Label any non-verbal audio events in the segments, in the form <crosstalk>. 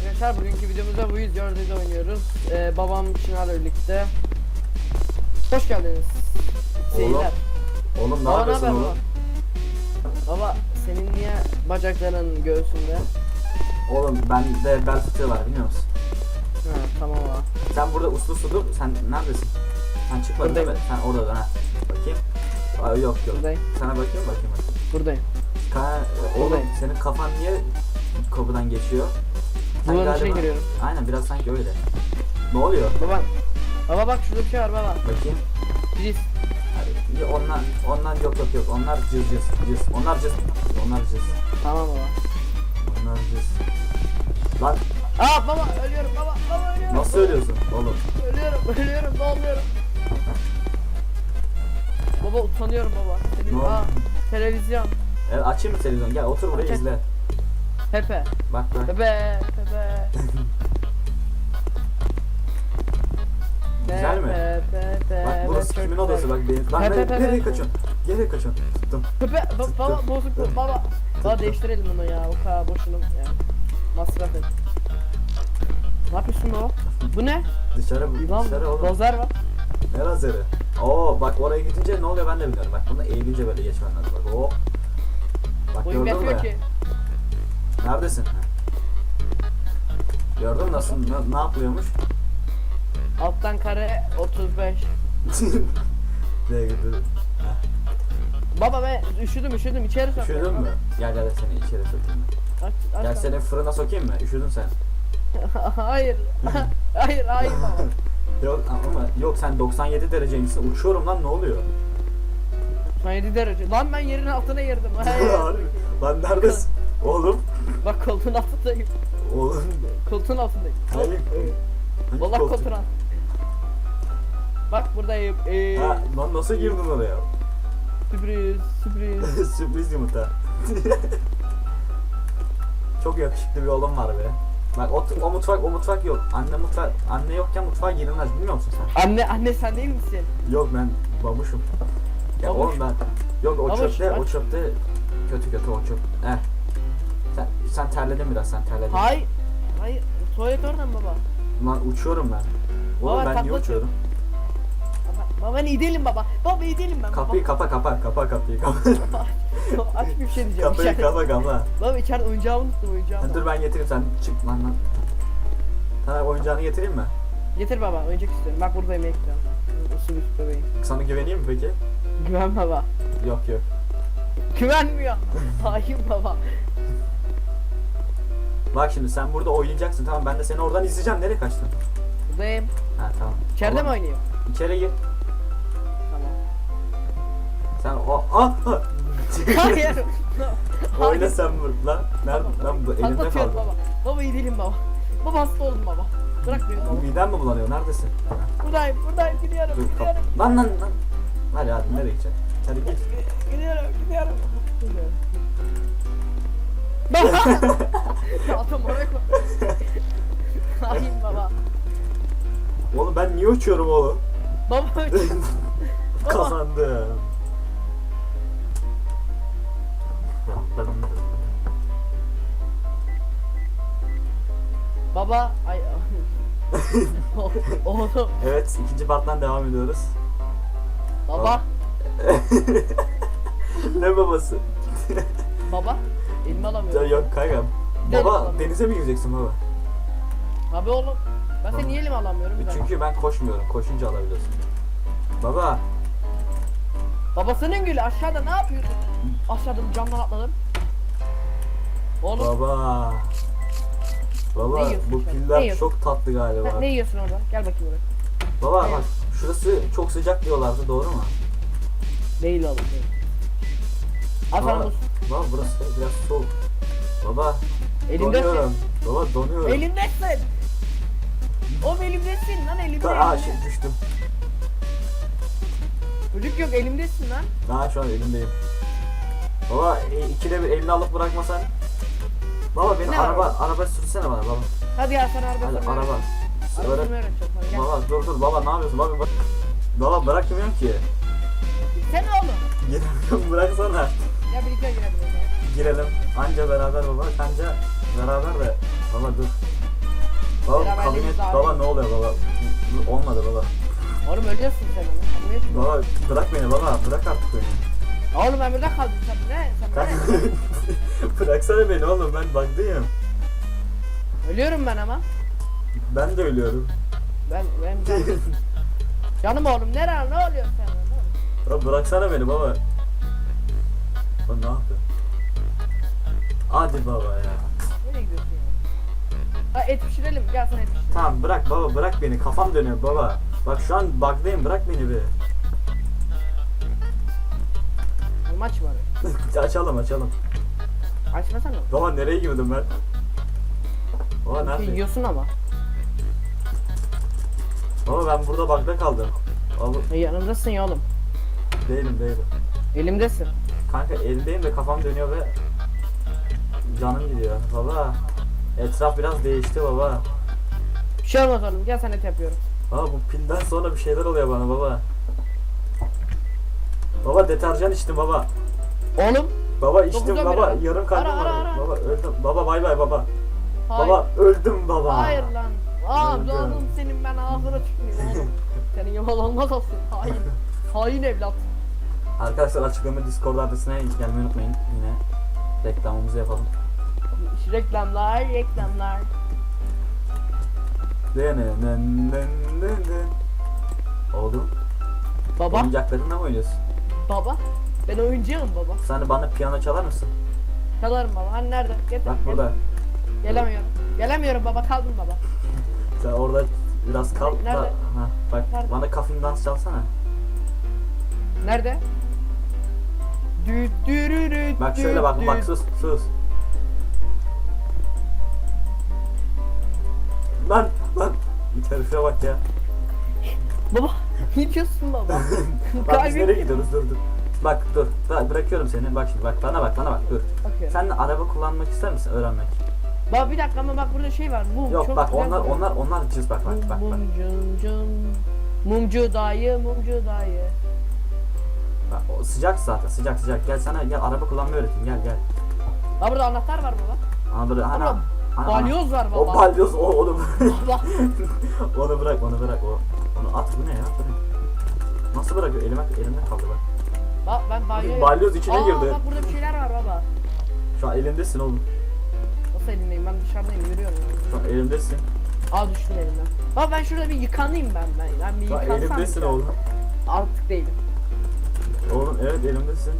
arkadaşlar bugünkü videomuzda bu yüz gördüğünüz oynuyoruz. Ee, babam Çınar'la birlikte. Hoş geldiniz. Seyirler. Oğlum ne Baba ne yapıyorsun haber oğlum? baba? Baba senin niye bacakların göğsünde? Oğlum bende bel fıtığı var biliyor musun? Ha tamam baba. Sen burada uslu sudur. Sen neredesin? Sen çıkmadın değil mi? Buradayım. Sen orada ha. Bakayım. Aa, yok yok. Buradayım. Sana bakayım bakayım. bakayım. Buradayım. Ka oğlum Buradayım. senin kafan niye kapıdan geçiyor? Sen Buradan galiba- içine giriyorum. Aynen biraz sanki öyle. Ne oluyor? Baba. Baba bak şurada bir şey var baba. Bakayım. Hadi. Ya Onlar, onlar yok yok yok. Onlar cız cız cız. Onlar cız. Onlar cız. Tamam baba. Onlar cız. Lan Aa baba ölüyorum baba. Baba ölüyorum. nasıl ölüyorsun oğlum? Ölüyorum ölüyorum ne oluyorum. Baba utanıyorum baba. Ne oldu? aa, televizyon. Evet, açayım mı televizyon? Gel otur buraya izle. Pepe. Bak bak. Pepe. Pepe. Güzel mi? Bak burası kimin odası bak benim. Lan Pepe, nereye, kaçıyorsun? Nereye kaçıyorsun? Tuttum. Baba bozuk bu, baba. Baba değiştirelim bunu ya, o kadar boşuna ya. Masraf et. Ne yapıyorsun o? Bu ne? Dışarı Lan dışarı oğlum. lazer var. Ne lazeri? Oo bak oraya gidince ne oluyor ben de bilmiyorum. Bak bunu eğilince böyle geçmen lazım. Bak o. Bak gördün mü? ki. Neredesin? Gördün nasıl ne, ne yapıyormuş? Alttan kare 35. Nereye gitti? Baba ben üşüdüm üşüdüm içeri sok. Üşüdün mü? Gel gel seni içeri sokayım. Aç, aç Gel lan. seni fırına sokayım mı? Üşüdün sen. <laughs> hayır. <laughs> hayır hayır baba. <laughs> Yok ama yok sen 97 dereceymişsin. Uçuyorum lan ne oluyor? 97 derece. Lan ben yerin altına girdim. Hayır. lan neredesin? Oğlum. Bak koltuğun altındayım. Oğlum. Koltuğun altındayım. Hayır. Hangi Vallahi koltuğun altı. Bak buradayım. Ee, Ha, lan nasıl girdin oraya? sürpriz sürpriz. <laughs> Sürpriz yumurta. <laughs> Çok yakışıklı bir oğlum var be. Bak o, o mutfak o mutfak yok. Anne mutfak anne yokken mutfağa girilmez bilmiyor musun sen? Anne anne sen değil misin? Yok ben babuşum. Ya Babuş. oğlum ben yok o Babuş, çöpte o aç. çöpte kötü kötü o çöp. Eh. Sen, sen terledin biraz sen terledin. Hayır. Hayır. Tuvalet oradan baba. Lan uçuyorum ben. Oğlum Baba, ben niye takla uçuyorum? Baba, baba iyi değilim baba. Baba iyi değilim ben. Kapıyı kapa kapa kapa kapıyı kapa. <laughs> Baba, aç bir şey diyeceğim. kapıyı İçeride- kapa kapa. Baba içeride oyuncağımı unuttum oyuncağımı. Dur ben getireyim sen çık lan lan. Sana oyuncağını getireyim mi? Getir baba oyuncak istiyorum. Bak buradayım ekran. Usul üst bebeğim. Sana güveneyim mi peki? Güven baba. Yok yok. Güvenmiyor. <laughs> Hayır baba. Bak şimdi sen burada oynayacaksın tamam ben de seni oradan izleyeceğim. Nereye kaçtın? Buradayım. Ha tamam. İçeride Tamam. mi oynayayım? İçeri gir. Tamam. Sen o ah, ah. Hayır. <laughs> Oyna sen vur lan. Nerede lan bu elinde kaldı. baba. Baba iyi değilim baba. Baba hasta oldum baba. Bırak beni baba. Miden mi bulanıyor? Neredesin? Buradayım buradayım gidiyorum Dur gidiyorum. Lan lan lan. Hadi hadi nereye gideceksin? Hadi git. Gidiyorum gidiyorum. Gidiyorum. Baba. adam oraya koy. Baba. Oğlum ben niye uçuyorum oğlum? Baba <laughs> Baba. Kazandım. Baba ay <laughs> oğlum Evet ikinci parttan devam ediyoruz. baba <laughs> ne babası? baba elimi Ya alamıyorum. yok kaygam. Gidelim Baba denize mi gireceksin baba? Abi oğlum ben seni niye elime alamıyorum bir dakika. Çünkü ben koşmuyorum. Koşunca alabiliyorsun. Baba. Babasının gülü aşağıda ne yapıyorsun? Aşağıda camdan atladım. Oğlum Baba. Baba yiyorsun bu sen? Ne piller yiyorsun? çok tatlı galiba. sen ne yiyorsun orada? Gel bakayım buraya. Baba bak şurası çok sıcak diyorlardı doğru mu? Değil oğlum değil. Al sana. Baba burası biraz soğuk. Baba Elimdesin. donuyorum. Baba donuyorum. Elimdesin. Oğlum elimdesin lan elimde. Aa elimde. şey düştüm. Çocuk yok elimdesin lan. Daha şu an elimdeyim. Baba e, ikide bir elini alıp bırakmasan. Baba beni Ne araba araba? araba sürsene bana baba. Hadi ya sen araba Hadi araba. Araba sana gel. Baba dur dur baba ne yapıyorsun baba bak. Baba bırakmıyorum ki. Sen oğlum. Giremiyorum <laughs> bıraksana. Ya girelim. Anca beraber baba. Anca beraber de. Baba dur. Kabine daha baba iyi. ne oluyor baba? Olmadı baba. Oğlum ölüyorsun sen onu. Kabul. Baba bırak beni baba bırak artık beni. Oğlum ben burada kaldım sen ne? Sen ne? <laughs> Bıraksana beni oğlum ben baktayım. Ölüyorum ben ama. Ben de ölüyorum. Ben ben canım. <laughs> Canım oğlum nereye ne oluyor sen? Oluyor? Baba bıraksana beni baba. Lan ne yapıyor? Hadi baba ya. Nereye gidiyorsun ya? Ha et pişirelim gel sana et pişirelim. Tamam bırak baba bırak beni kafam dönüyor baba. Bak şu an bug'dayım bırak beni bir. Maç var. <laughs> açalım açalım. Açmasana. Baba nereye girdim ben? Baba Şey, nerede? yiyorsun ama. Baba ben burada bug'da kaldım. Baba E, yanımdasın ya oğlum. değilim değilim. Elimdesin. Kanka eldeyim de kafam dönüyor ve canım gidiyor. Baba etraf biraz değişti baba. Bir şey olmaz oğlum gel sana et yapıyorum. Baba bu pilden sonra bir şeyler oluyor bana baba. Baba deterjan içtim baba. Oğlum. Baba içtim Dokuzdan baba beri. yarım kalbim Ara, var. ara, ara. Baba öldüm. Baba bay bay baba. Hayır. Baba öldüm baba. Hayır lan. Aa Öldüm. oğlum senin ben ağzına tüküreyim oğlum. <laughs> Senin yalan olmaz olsun. Hain. Hain evlat. Arkadaşlar açıklama Discord adresine gelmeyi unutmayın. Yine reklamımızı yapalım. Reklamlar, reklamlar. Oğlum Baba, oyuncaklarınla mı oynuyorsun? baba. Ben oyuncağım baba. Sen bana piyano çalar mısın? Çalarım baba. Hani nerede? Getir. Bak burada. Gelemiyorum. Gelemiyorum baba. Kaldım baba. <laughs> Sen orada biraz kal da. Nerede? Ha, bak Nerede? bana kafin dans çalsana. Nerede? Düt dürürüt Bak şöyle bak bak sus sus. Lan lan. İt herife bak ya. Baba <laughs> ne diyorsun baba? <laughs> Bak biz nereye gidiyoruz dur dur. Bak dur. Bak, bırakıyorum seni. Bak şimdi bak bana bak bana bak dur. Bakıyorum. Sen de araba kullanmak ister misin öğrenmek? Baba bir dakika ama bak burada şey var. Mum. Yok çok bak güzel onlar onlar onlar cız bak bak bak bak. Mumcum cum. Mumcu dayı, mumcu dayı. bak o sıcak zaten sıcak sıcak. Gel sana gel araba kullanmayı öğreteyim gel gel. Ha burada anahtar var baba. Oğlum, ana- Balyoz var O baba. balyoz o onu Baba. <laughs> onu bırak onu bırak o. Onu at bu ne ya? Bu ne? Nasıl bırakıyor? Elime elimde kaldı bak. Bak ben banyoya... Balyoz içine Aa, girdi. bak burada bir şeyler var baba. Şu an elimdesin oğlum. Nasıl elimdeyim ben dışarıdayım yürüyorum. Şu an elimdesin. Aa düştüm elimden. Baba ben şurada bir yıkanayım ben ben. Ben bir yıkansam. elimdesin oğlum. Artık değilim. Oğlum evet elimdesin.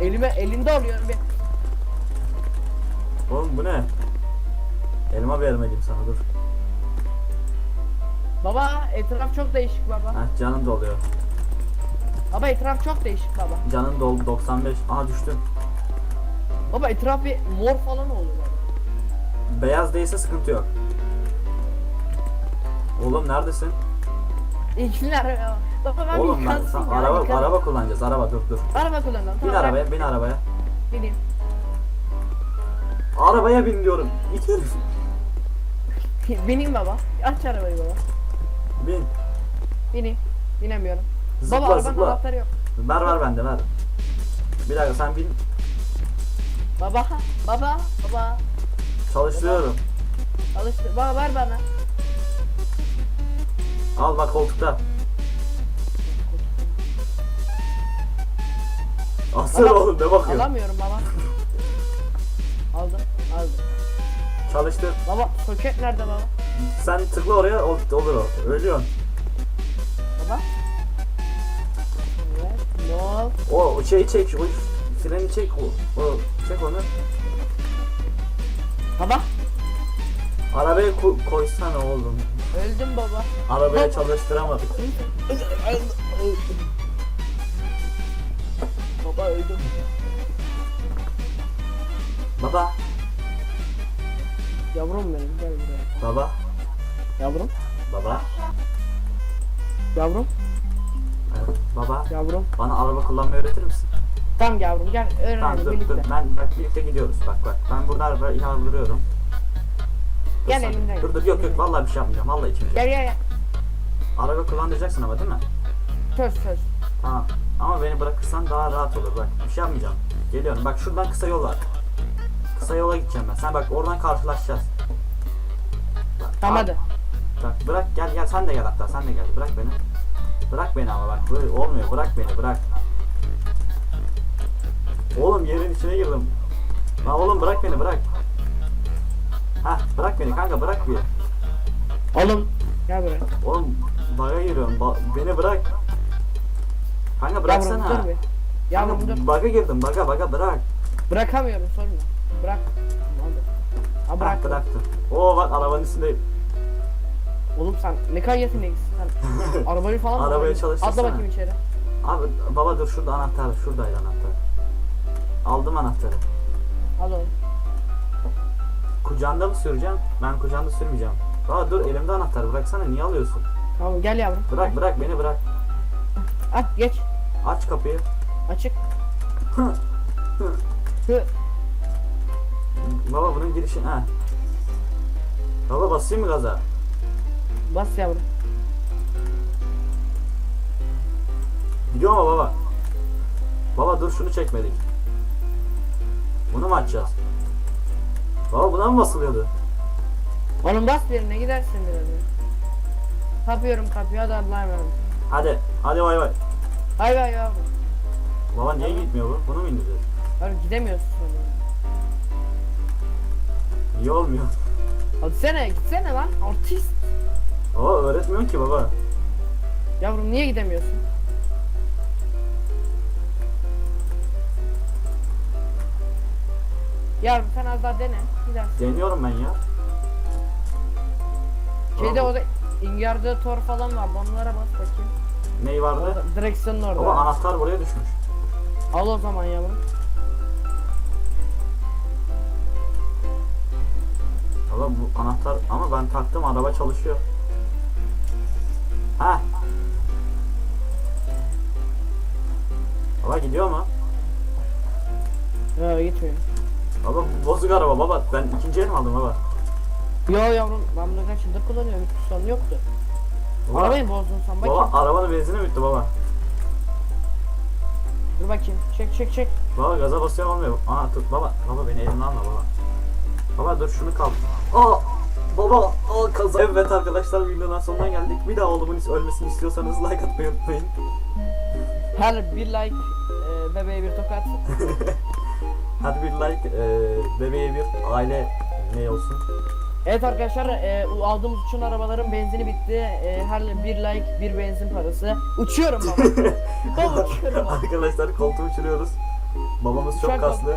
Elime elinde oluyorum bir. Oğlum bu ne? Elma vermeliyim sana dur. Baba etraf çok değişik baba. Heh canın doluyor. Baba etraf çok değişik baba. Canın doldu 95. Aha düştüm. Baba etraf bir mor falan oldu baba. Beyaz değilse sıkıntı yok. Oğlum neredesin? İlkler ya. Baba ben Oğlum bir ben yıkansın ya. araba yıkan- araba kullanacağız. Araba dur dur. Araba kullanalım. Bin Tamam, arabaya, bin arabaya. Bineyim. Arabaya bin diyorum. İt herif. <laughs> Bineyim baba. Aç arabayı baba. Bin. Bineyim. Binemiyorum. Zıpla baba arabanın zıpla. anahtarı yok. Ver ver bende ver. Bir dakika sen bin. Baba, baba, baba. Çalıştırıyorum. Alıştı. Baba ver bana. Al bak koltukta. Asıl oğlum ne bakıyorsun? Alamıyorum baba. Çalıştır. Baba, soket nerede baba? Sen tıkla oraya ol- olur o. Ölüyorsun. Baba. Evet, no. O şeyi çek. O freni çek. O, o çek onu. Baba, Arabaya ko- koysana oğlum. öldüm baba. Arabaya çalıştıramadık. baba öldüm. Baba. Yavrum benim, gel buraya. Baba. Yavrum, Baba. yavrum, Evet, baba. yavrum. Bana araba kullanmayı öğretir misin? Tamam yavrum, gel öğrenelim Tamam dur birlikte. dur. Ben bak birlikte gidiyoruz. Bak bak. Ben burada araba. Dur Gel sen- elimden Dur dur yok yok vallahi bir şey yapmayacağım. Vallahi içmeyeceğim. Gel gel gel. Araba kullandıracaksın ama değil mi? Söz söz. Tamam. Ama beni bırakırsan daha rahat olur bak. Bir şey yapmayacağım. Geliyorum. Bak şuradan kısa yol var. Kısa yola gideceğim ben. Sen bak oradan karşılaşacağız. Bak, Tamam hadi. Bırak bırak gel gel sen de gel hatta sen de gel bırak beni. Bırak beni ama bak böyle olmuyor bırak beni bırak. Oğlum yerin içine girdim. Lan oğlum bırak beni bırak. Hah bırak beni kanka bırak bir. Oğlum gel buraya. Oğlum baga giriyorum ba- beni bırak. Kanka Yavrum bıraksana. dur bir. Yavrum dur. Baga girdim baga baga bırak. Bırakamıyorum sorma. Bırak. Ha Bırak bırak. bıraktım. Oo bak arabanın üstündeyim. Oğlum sen ne kadar yeteneklisin sen. <laughs> Arabayı falan mı kullanıyorsun? çalıştırsana. Atla bakayım içeri. Abi baba dur şurada anahtar şuradaydı anahtar. Aldım anahtarı. Al onu. Kucağında mı süreceğim? Ben kucağında sürmeyeceğim. Baba dur elimde anahtar bıraksana niye alıyorsun? Tamam gel yavrum. Bırak bırak beni bırak. At geç. Aç kapıyı. Açık. Hı. Baba bunun girişi ha. Baba basayım mı gaza? Bas yavrum. Gidiyor mu baba? Baba dur şunu çekmedik. Bunu mu açacağız? Baba buna mı basılıyordu? Oğlum bas birine gidersin biraz. ya. Kapıyorum kapıyı hadi Allah'a emanet. Hadi. Hadi bay bay. Hay hay yavrum. Baba niye gitmiyor bu? Bunu mu indireceğiz? Yavrum gidemiyorsun sonra. Niye olmuyor? Hadi sene gitsene lan artist. Baba öğretmiyorsun ki baba. Yavrum niye gidemiyorsun? Yavrum sen az daha dene. Gidersin. Deniyorum ben ya. Şeyde Baba, o da İngilizce tor falan vardı onlara bas bakayım. Ney vardı? Orada, direksiyonun orada. Baba anahtar buraya düşmüş. Al o zaman yavrum. Baba bu anahtar ama ben taktım araba çalışıyor. Ha. Baba gidiyor mu? Yok gitmiyor. Baba bu bozuk araba baba. Ben ikinci el mi aldım baba? Yo yavrum ben bunu kaç yıldır kullanıyorum hiçbir sorun yoktu. Baba, Arabayı bozdun sen bakayım. baba arabanın benzini bitti baba. Dur bakayım. Çek çek çek. Baba gaza basıyor olmuyor. Aa tut baba. Baba beni elimden alma baba. Baba dur şunu kal. Aa baba aa kaza. Evet arkadaşlar videonun sonuna geldik. Bir daha oğlumun ölmesini istiyorsanız like atmayı unutmayın. Her bir like e, bebeğe bir tokat. <laughs> Hadi bir like e, bebeğe bir aile ne olsun. Evet arkadaşlar e, aldığımız uçan arabaların benzini bitti. E, her bir like bir benzin parası. Uçuyorum baba. <laughs> baba uçuyorum baba. Arkadaşlar koltuğu uçuruyoruz. Babamız çok an kaslı.